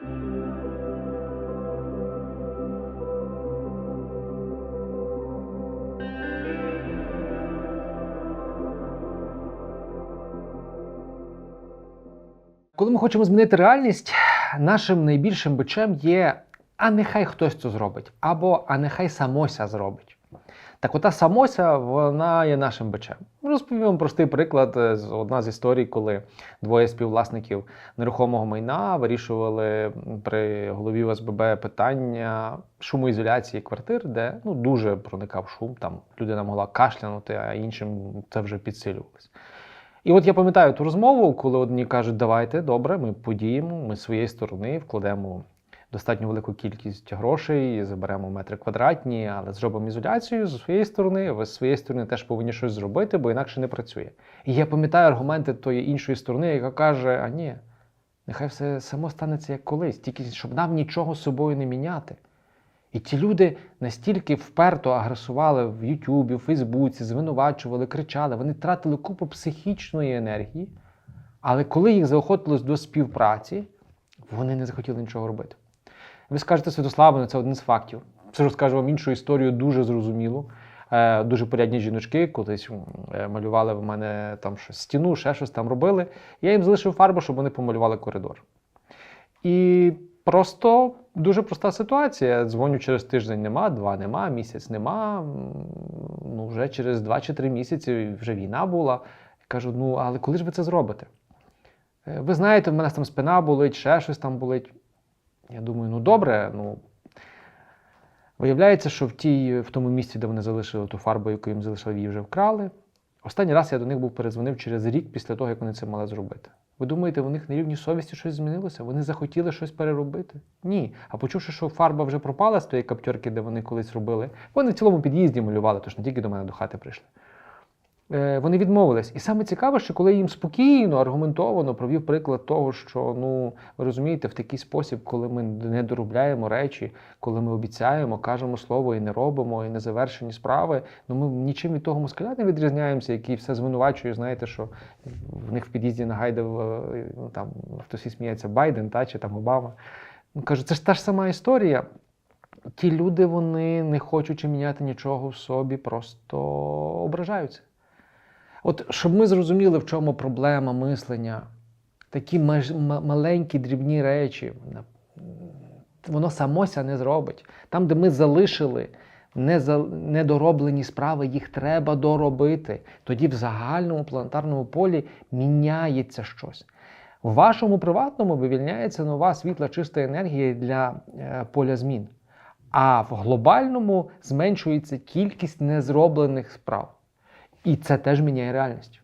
Коли ми хочемо змінити реальність, нашим найбільшим бичем є а нехай хтось це зробить, або а нехай самося зробить. Так ота самося, вона є нашим бичем. Розповім простий приклад. е, з- Одна з історій, коли двоє співвласників нерухомого майна вирішували при голові ОСББ питання шумоізоляції квартир, де ну, дуже проникав шум, там людина могла кашлянути, а іншим це вже підсилювалось. І от я пам'ятаю ту розмову, коли одні кажуть, давайте, добре, ми подіємо, ми з своєї сторони вкладемо достатньо велику кількість грошей, заберемо метри квадратні, але зробимо ізоляцію з своєї сторони. Ви з своєї сторони теж повинні щось зробити, бо інакше не працює. І я пам'ятаю аргументи тої іншої сторони, яка каже: а ні, нехай все само станеться як колись, тільки щоб нам нічого з собою не міняти. І ті люди настільки вперто агресували в Ютубі, в Фейсбуці, звинувачували, кричали, вони тратили купу психічної енергії, але коли їх заохотилось до співпраці, вони не захотіли нічого робити. Ви скажете Святославе, це один з фактів. Це розкажу вам іншу історію, дуже зрозумілу. Е, Дуже порядні жіночки колись е, малювали в мене там щось стіну, ще щось там робили. Я їм залишив фарбу, щоб вони помалювали коридор. І просто дуже проста ситуація. Дзвоню через тиждень нема, два нема, місяць нема. Ну, вже через два чи три місяці вже війна була. Кажу: ну, але коли ж ви це зробите? «Е, Ви знаєте, в мене там спина болить, ще щось там болить. Я думаю, ну добре, ну. Виявляється, що в, тій, в тому місці, де вони залишили ту фарбу, яку їм залишили, її вже вкрали. Останній раз я до них був перезвонив через рік після того, як вони це мали зробити. Ви думаєте, у них на рівні совісті щось змінилося? Вони захотіли щось переробити? Ні. А почувши, що фарба вже пропала з тої каптьорки, де вони колись робили, вони в цілому під'їзді малювали, тож не тільки до мене до хати прийшли. Е, Вони відмовились. І саме цікаве, що коли їм спокійно, аргументовано провів приклад того, що ну ви розумієте, в такий спосіб, коли ми не доробляємо речі, коли ми обіцяємо, кажемо слово і не робимо, і незавершені справи, ну ми нічим від того москаля не відрізняємося, який все звинувачує. Знаєте, що в них в під'їзді нагайдав е, ну, там хтось і сміється Байден, та чи там Обама. Ну, кажу, це ж та ж сама історія. Ті люди, вони не хочучи міняти нічого в собі, просто ображаються. От щоб ми зрозуміли, в чому проблема мислення, такі маленькі дрібні речі, воно самося не зробить. Там, де ми залишили недороблені справи, їх треба доробити. Тоді в загальному планетарному полі міняється щось. В вашому приватному вивільняється нова світла чиста енергія для е, поля змін. А в глобальному зменшується кількість незроблених справ. І це теж міняє реальність.